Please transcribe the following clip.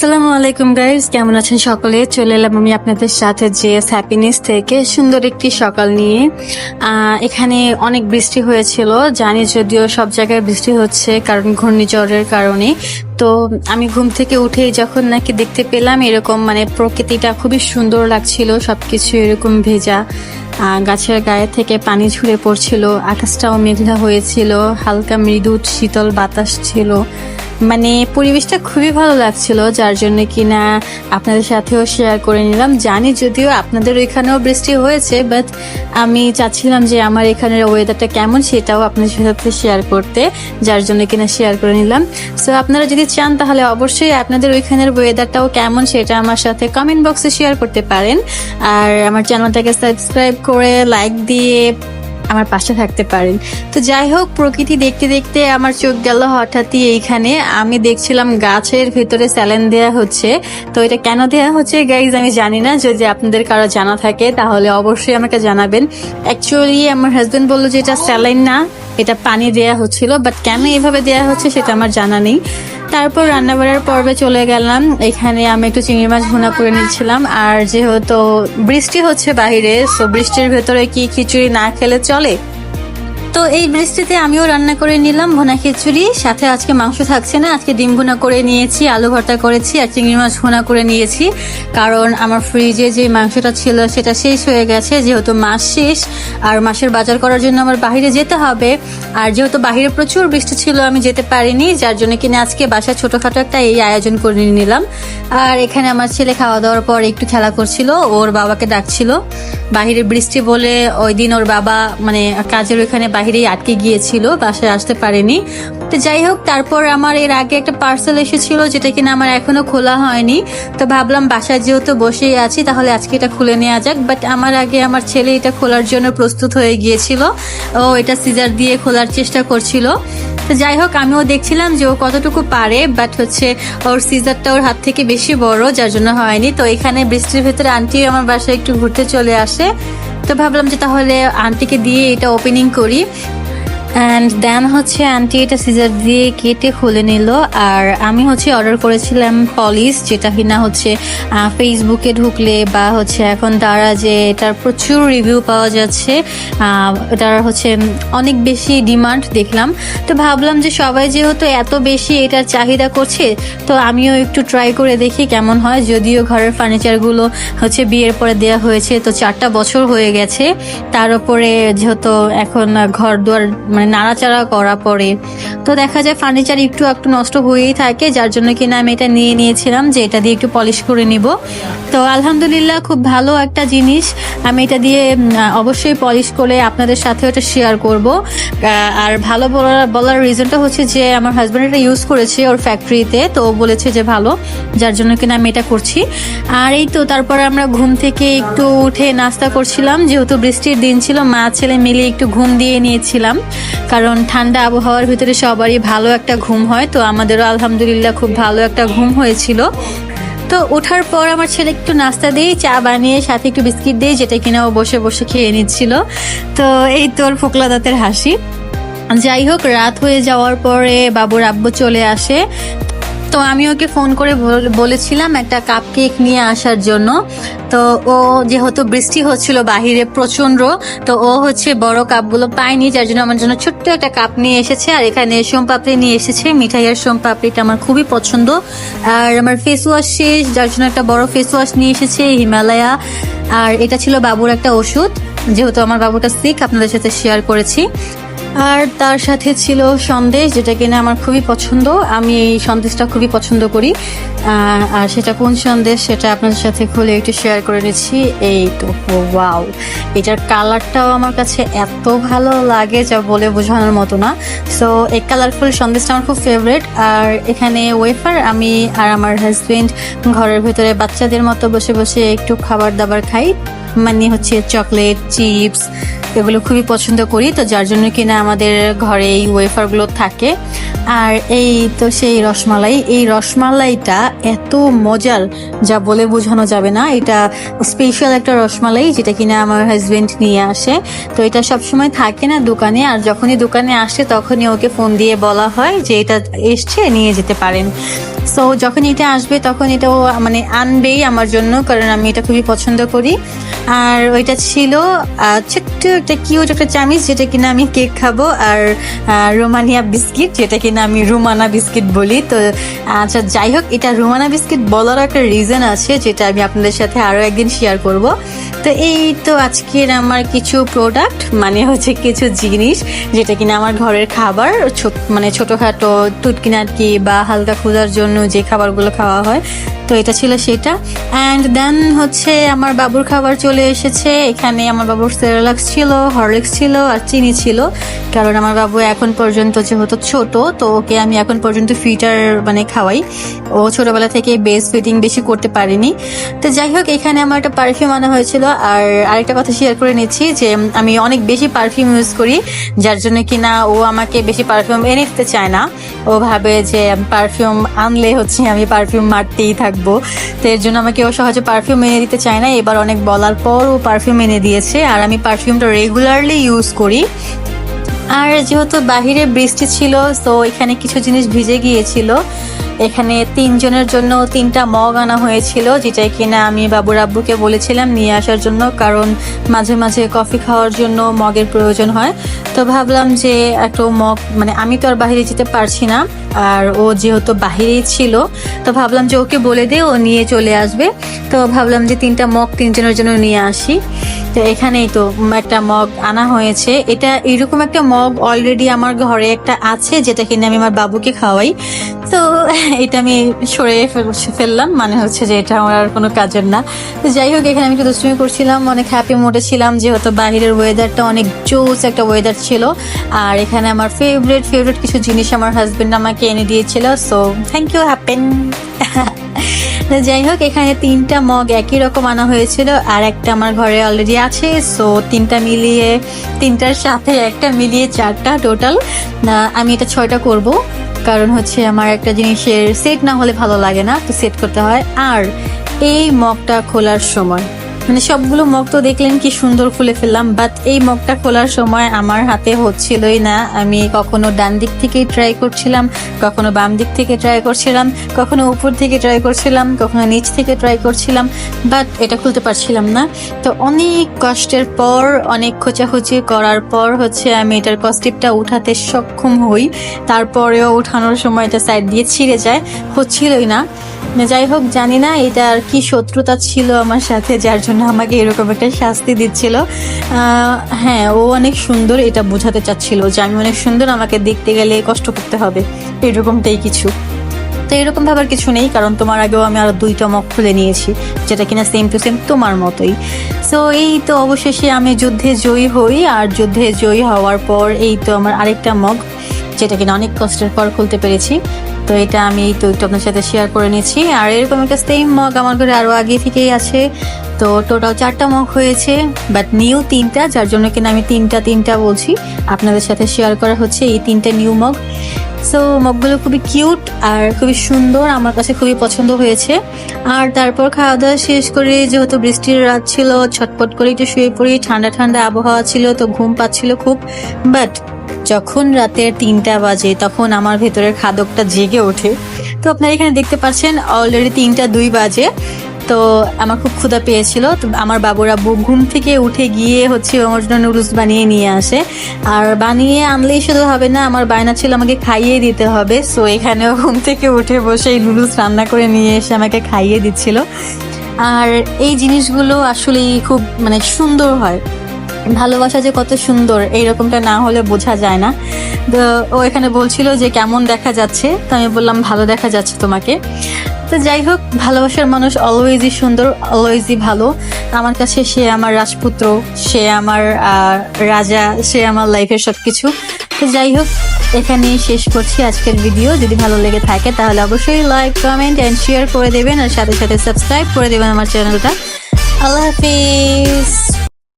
আসসালামু আলাইকুম গাইজ কেমন আছেন সকলে? চলে এলাম আমি আপনাদের সাথে জেএস হ্যাপিনেস থেকে। সুন্দর একটি সকাল নিয়ে। এখানে অনেক বৃষ্টি হয়েছিল। জানি যদিও সব জায়গায় বৃষ্টি হচ্ছে, কারণ ঘূর্ণিঝড়ের কারণে। তো আমি ঘুম থেকে উঠেই যখন নাকি দেখতে পেলাম এরকম মানে প্রকৃতিটা খুবই সুন্দর লাগছিল, সবকিছু এরকম ভেজা গাছের গায়ে থেকে পানি ঝুড়ে পড়ছিল, আকাশটাও মেঘলা হয়েছিল, হালকা মৃদু শীতল বাতাস ছিল। মানে পরিবেশটা খুবই ভালো লাগছিল, যার জন্য কিনা আপনাদের সাথেও শেয়ার করে নিলাম। জানি যদিও আপনাদের ওইখানেও বৃষ্টি হয়েছে বাট আমি চাচ্ছিলাম যে আমার এখানের ওয়েদারটা কেমন সেটাও আপনাদের সাথে শেয়ার করতে, যার জন্য কিনা শেয়ার করে নিলাম। সো আপনারা যদি চান, তাহলে অবশ্যই আপনাদের ওইখানের ওয়েদারটাও কেমন সেটা আমার সাথে কমেন্ট বক্সে শেয়ার করতে পারেন। আর আমার চ্যানেলটাকে সাবস্ক্রাইব করে লাইক দিয়ে আমার পাশে থাকতে পারেন। তো যাই হোক, প্রকৃতি দেখতে দেখতে আমার চোখ গেল হঠাৎই এইখানে। আমি দেখছিলাম গাছের ভেতরে স্যালেন দেয়া হচ্ছে। তো এটা কেন দেয়া হচ্ছে গাইজ আমি জানি না। যদি আপনাদের কারও জানা থাকে, তাহলে অবশ্যই আমাকে জানাবেন। অ্যাকচুয়ালি আমার হাজব্যান্ড বলল যে এটা স্যালাইন না, এটা পানি দেয়া হচ্ছিল। বাট কেন এভাবে দেয়া হচ্ছে সেটা আমার জানা নেই। তারপর রান্না বাড়ার পর্বে চলে গেলাম। এখানে আমি একটু চিংড়ি মাছ ভুনা করে নিচ্ছিলাম। আর যেহেতু বৃষ্টি হচ্ছে বাইরে সো বৃষ্টির ভেতরে কি খিচুড়ি না খেলে চলে? তো এই বৃষ্টিতে আমিও রান্না করে নিলাম, ভুনা খিচুড়ি, সাথে আজকে মাংস থাকছে না, আজকে ডিম ভুনা করে নিয়েছি, আলু ভর্তা করেছি, আর চিংড়ি মাছ ভুনা করে নিয়েছি। কারণ আমার ফ্রিজে যে মাংসটা ছিল সেটা শেষ হয়ে গেছে, যেহেতু মাস শেষ, আর মাসের বাজার করার জন্য আমার বাইরে যেতে হবে। আর যেহেতু বাইরে প্রচুর বৃষ্টি ছিল, আমি যেতে পারিনি, যার জন্য কিনা আজকে বাসায় ছোটোখাটো একটা এই আয়োজন করে নিলাম। আর এখানে আমার ছেলে খাওয়া দাওয়ার পর একটু খেলা করছিল, ওর বাবাকে ডাকছিল। বাহিরে বৃষ্টি বলে ওই দিন ওর বাবা মানে কাজের ওখানে বাহিরেই আটকে গিয়েছিল, বাসায় আসতে পারেনি। তো যাই হোক, তারপর আমার এর আগে একটা পার্সেল এসেছিল যেটা কিনা আমার এখনও খোলা হয়নি। তো ভাবলাম বাসায় যেহেতু বসেই আছি, তাহলে আজকে এটা খুলে নেওয়া যাক। বাট আমার আগে আমার ছেলে এটা খোলার জন্য প্রস্তুত হয়ে গিয়েছিল। ও এটা সিজার দিয়ে খোলার চেষ্টা করছিল। তো যাই হোক, আমিও দেখছিলাম যে ও কতটুকু পারে বাট হচ্ছে ওর সিজারটা ওর হাত থেকে বেশি বড়, যার জন্য হয়নি। তো এখানে বৃষ্টির ভেতরে আন্টি আমার বাসায় একটু ঘুরতে চলে আসে। তো ভাবলাম যে তাহলে আন্টিকে দিয়ে এটা ওপেনিং করি। অ্যান্ড দেন হচ্ছে আন্টি এটা সিজার দিয়ে কেটে খুলে নিল। আর আমি হচ্ছে অর্ডার করেছিলাম পলিশ যেটা কিনা হচ্ছে ফেসবুকে ঢুকলে বা হচ্ছে এখন তারা যে এটার প্রচুর রিভিউ পাওয়া যাচ্ছে এটার হচ্ছে অনেক বেশি ডিমান্ড দেখলাম। তো ভাবলাম যে সবাই যেহেতু এত বেশি এটার চাহিদা করছে, তো আমিও একটু ট্রাই করে দেখি কেমন হয়। যদিও ঘরের ফার্নিচারগুলো হচ্ছে বিয়ের পরে দেওয়া হয়েছে, তো চারটা বছর হয়ে গেছে। তার উপরে যেহেতু এখন ঘর দুয়ার মানে নাড়াচাড়া করা পরে। তো দেখা যায় ফার্নিচার একটু একটু নষ্ট হয়েই থাকে, যার জন্য কিনা আমি এটা নিয়ে নিয়েছিলাম যে এটা দিয়ে একটু পলিশ করে নিব। তো আলহামদুলিল্লাহ খুব ভালো একটা জিনিস। আমি এটা দিয়ে অবশ্যই পলিশ করে আপনাদের সাথে ওটা শেয়ার করব। আর ভালো বলার বলার রিজনটা হচ্ছে যে আমার হাজব্যান্ড এটা ইউজ করেছে ওর ফ্যাক্টরিতে তো বলেছে যে ভালো, যার জন্য কিনা আমি এটা করছি। আর এই তো তারপরে আমরা ঘুম থেকে একটু উঠে নাস্তা করছিলাম, যেহেতু বৃষ্টির দিন ছিল, মা ছেলে মিলে একটু ঘুম দিয়ে নিয়েছিলাম। কারণ ঠান্ডা আবহাওয়ার ভিতরে সবারই ভালো একটা ঘুম হয়, তো আমাদেরও আলহামদুলিল্লাহ খুব ভালো একটা ঘুম হয়েছিল। তো ওঠার পর আমার ছেলে একটু নাস্তা দিয়ে চা বানিয়ে, সাথে একটু বিস্কিট দিয়ে যেটা কিনা ও বসে বসে খেয়ে নিচ্ছিল। তো এই তোর ফোকলা দাঁতের হাসি। যাই হোক, রাত হয়ে যাওয়ার পরে বাবুর আব্বু চলে আসে। তো আমি ওকে ফোন করে বলেছিলাম একটা কাপ কেক নিয়ে আসার জন্য। তো ও যেহেতু বৃষ্টি হচ্ছিল বাহিরে প্রচণ্ড তো ও হচ্ছে বড় কাপগুলো পায়নি, যার জন্য আমার জন্য ছোট্ট একটা কাপ নিয়ে এসেছে। আর এখানে সোমপাপড়ি নিয়ে এসেছে। মিঠাইয়ের সোমপাপড়িটা আমার খুবই পছন্দ। আর আমার ফেস ওয়াশ শেষ, যার জন্য একটা বড় ফেস ওয়াশ নিয়ে এসেছে হিমালয়া। আর এটা ছিল বাবুর একটা ওষুধ। যেহেতু আমার বাবুটা সিক আপনাদের সাথে শেয়ার করেছি। আর তার সাথে ছিল সন্দেশ, যেটা কিনা আমার খুবই পছন্দ। আমি এই সন্দেশটা খুবই পছন্দ করি। আর সেটা কোন সন্দেশ, সেটা আপনাদের সাথে খুলে একটু শেয়ার করে নিচ্ছি। এই তো ওয়াও এটার কালারটাও আমার কাছে এত ভালো লাগে যা বলে বোঝানোর মতো না। সো এই কালারফুল সন্দেশটা আমার খুব ফেভারিট আর এখানে ওয়েফার আমি আর আমার হাজবেন্ড ঘরের ভেতরে বাচ্চাদের মতো বসে বসে একটু খাবার দাবার খাই। মানে হচ্ছে চকলেট চিপস এগুলো খুবই পছন্দ করি। তো যার জন্য কিনা আমাদের ঘরে এই ওয়েফারগুলো থাকে। আর এই তো সেই রসমালাই, এই রসমালাইটা এত মজার যা বলে বোঝানো যাবে না। এটা স্পেশাল একটা রসমালাই যেটা কিনা আমার হাজব্যান্ড নিয়ে আসে। তো এটা সবসময় থাকে না দোকানে আর যখনই দোকানে আসে তখনই ওকে ফোন দিয়ে বলা হয় যে এটা এসছে, নিয়ে যেতে পারেন। সো যখন এটা আসবে, তখন এটাও মানে আনবেই আমার জন্য, কারণ আমি এটা খুবই পছন্দ করি। আর ওইটা ছিল ছোট্ট একটা কিউট একটা চামিচ, যেটা কিনা আমি কেক খাব, আর রোমানিয়া বিস্কিট, যেটা কিনা আমি রুমানা বিস্কিট বলি। তো আচ্ছা যাই হোক, এটা রুমানা বিস্কিট বলার একটা রিজন আছে, যেটা আমি আপনাদের সাথে আরও একদিন শেয়ার করব। তো এই তো আজকের আমার কিছু প্রোডাক্ট মানে হচ্ছে কিছু জিনিস, যেটা কিনা আমার ঘরের খাবার মানে ছোটোখাটো টুটকিনাটকি বা হালকা ক্ষুধার জন্য যে খাবারগুলো খাওয়া হয় তো এটা ছিল সেটা। অ্যান্ড দেন হচ্ছে আমার বাবুর খাবার চলে এসেছে। এখানে আমার বাবুর সেরেলাক্স ছিল, হরলিক্স ছিল আর চিনি ছিল। কারণ আমার বাবু এখন পর্যন্ত যেহেতু ছোট, তো ওকে আমি এখন পর্যন্ত ফিটার মানে খাওয়াই। ও ছোটবেলা থেকে বেস ফিটিং বেশি করতে পারিনি। তো যাই হোক, এখানে আমার একটা পারফিউম আনা হয়েছিল। আর আরেকটা কথা শেয়ার করে নিচ্ছি যে, আমি অনেক বেশি পারফিউম ইউজ করি, যার জন্য কিনা ও আমাকে বেশি পারফিউম এনে দিতে চায় না। ও ভাবে যে আমি পারফিউম আনলে হচ্ছে আমি পারফিউম মারতেই থাকব। তো এর জন্য আমাকে ও সহজে পারফিউম এনে দিতে চায় না। এবার অনেক বলার পর ও পারফিউম এনে দিয়েছে। আর আমি পারফিউমটা রেগুলারলি ইউজ করি। আর যেহেতু বাহিরে বৃষ্টি ছিল তো এখানে কিছু জিনিস ভিজে গিয়েছিল। এখানে তিনজনের জন্য তিনটা মগ আনা হয়েছিল যেটা কিনা আমি বাবুর আব্বুকে বলেছিলাম নিয়ে আসার জন্য, কারণ মাঝে মাঝে কফি খাওয়ার জন্য মগের প্রয়োজন হয়। তো ভাবলাম যে একটু মগ মানে আমি তো আর বাইরে যেতে পারছি না, আর ও যেহেতু বাহিরেই ছিল, তো ভাবলাম যে ওকে বলে দে, ও নিয়ে চলে আসবে। তো ভাবলাম যে তিনটা মগ তিনজনের জন্য নিয়ে আসি। তো এখানেই তো একটা মগ আনা হয়েছে। এটা এরকম একটা মগ অলরেডি আমার ঘরে একটা আছে, যেটা কিনে আমি আমার বাবুকে খাওয়াই। তো এটা আমি সরে ফেললাম মানে হচ্ছে যে এটা আমার আর কোনো কাজের না। তো যাই হোক, এখানে আমি একটু দুষ্টুমি করছিলাম, অনেক হ্যাপি মোডে ছিলাম, যেহেতু বাইরের ওয়েদারটা অনেক জোস একটা ওয়েদার ছিল। আর এখানে আমার ফেভারিট ফেভারিট কিছু জিনিস আমার হাজবেন্ড আমাকে এনে দিয়েছিল সো থ্যাংক ইউ হ্যাপেন যাই হোক, এখানে তিনটা মগ একই রকম আনা হয়েছিল, আর একটা আমার ঘরে অলরেডি আছে সো তিনটা মিলিয়ে, তিনটার সাথে একটা মিলিয়ে চারটা টোটাল আমি এটা ছয়টা করব, কারণ হচ্ছে আমার একটা জিনিসের সেট না হলে ভালো লাগে না, তো সেট করতে হয়। আর এই মগটা খোলার সময় মানে সবগুলো মগ তো দেখলেন কি সুন্দর খুলে ফেললাম বাট এই মগটা খোলার সময় আমার হাতে হচ্ছিলই না। আমি কখনো ডান দিক থেকেই ট্রাই করছিলাম, কখনো বাম দিক থেকে ট্রাই করছিলাম, কখনো উপর থেকে ট্রাই করছিলাম, কখনো নিচ থেকে ট্রাই করছিলাম বাট এটা খুলতে পারছিলাম না। তো অনেক কষ্টের পর, অনেক খোঁচাখুচি করার পর হচ্ছে আমি এটার কস্টিপটা উঠাতে সক্ষম হই। তারপরেও উঠানোর সময় এটা সাইড দিয়ে ছিঁড়ে যায়, হচ্ছিলই না। যাই হোক, জানি না এটা আর কি শত্রুতা ছিল আমার সাথে, যার জন্য আমাকে এরকম একটা শাস্তি দিচ্ছিল। হ্যাঁ ও অনেক সুন্দর এটা বোঝাতে চাচ্ছিল যে আমি অনেক সুন্দর, আমাকে দেখতে গেলে কষ্ট করতে হবে। এরকমটাই কিছু। তো এরকম ভাবার কিছু নেই, কারণ তোমার আগেও আমি আরও দুইটা মগ খুলে নিয়েছি, যেটা কিনা সেম টু সেম তোমার মতোই। সো এই তো অবশেষে আমি যুদ্ধে জয়ী হই, আর যুদ্ধে জয়ী হওয়ার পর এই তো আমার আরেকটা মগ যেটা কিনা অনেক কষ্টের পর খুলতে পেরেছি। তো এটা আমি তো একটু আপনার সাথে শেয়ার করে নিয়েছি। আর এরকম একটা সেম মগ আমার ঘরে আরও আগে থেকেই আছে। তো টোটাল চারটা মগ হয়েছে বাট নিউ তিনটা, যার জন্য কিনা আমি তিনটা তিনটা বলছি। আপনাদের সাথে শেয়ার করা হচ্ছে এই তিনটা নিউ মগ সো মগগুলো খুবই কিউট আর খুবই সুন্দর, আমার কাছে খুবই পছন্দ হয়েছে। আর তারপর খাওয়া দাওয়া শেষ করে যেহেতু বৃষ্টির রাত ছিল, ছটপট করে একটু শুয়ে পড়ি, ঠান্ডা ঠান্ডা আবহাওয়া ছিল, তো ঘুম পাচ্ছিল খুব। বাট যখন রাতের তিনটা বাজে, তখন আমার ভেতরের খাদকটা জেগে ওঠে। তো আপনারা এখানে দেখতে পাচ্ছেন অলরেডি তিনটা দুই বাজে। তো আমার খুব ক্ষুধা পেয়েছিল। তো আমার বাবুরা ঘুম থেকে উঠে গিয়ে হচ্ছে আমার জন্য নুডলস বানিয়ে নিয়ে আসে। আর বানিয়ে আনলেই শুধু হবে না, আমার বায়না ছিল আমাকে খাইয়ে দিতে হবে। সো এখানেও ঘুম থেকে উঠে বসে এই নুডলস রান্না করে নিয়ে এসে আমাকে খাইয়ে দিচ্ছিল। আর এই জিনিসগুলো আসলেই খুব মানে সুন্দর হয়। ভালোবাসা যে কত সুন্দর, এইরকমটা না হলে বোঝা যায় না। তো ও এখানে বলছিল যে, কেমন দেখা যাচ্ছে? তো আমি বললাম, ভালো দেখা যাচ্ছে তোমাকে। তো যাই হোক, ভালোবাসার মানুষ অলওয়েজই সুন্দর অলওয়েজই ভালো। আমার কাছে সে আমার রাজপুত্র, সে আমার রাজা, সে আমার লাইফের সব কিছু তো যাই হোক, এখানেই শেষ করছি আজকের ভিডিও যদি ভালো লেগে থাকে, তাহলে অবশ্যই লাইক কমেন্ট অ্যান্ড শেয়ার করে দেবেন। আর সাথে সাথে সাবস্ক্রাইব করে দেবেন আমার চ্যানেলটা আল্লাহ হাফিজ।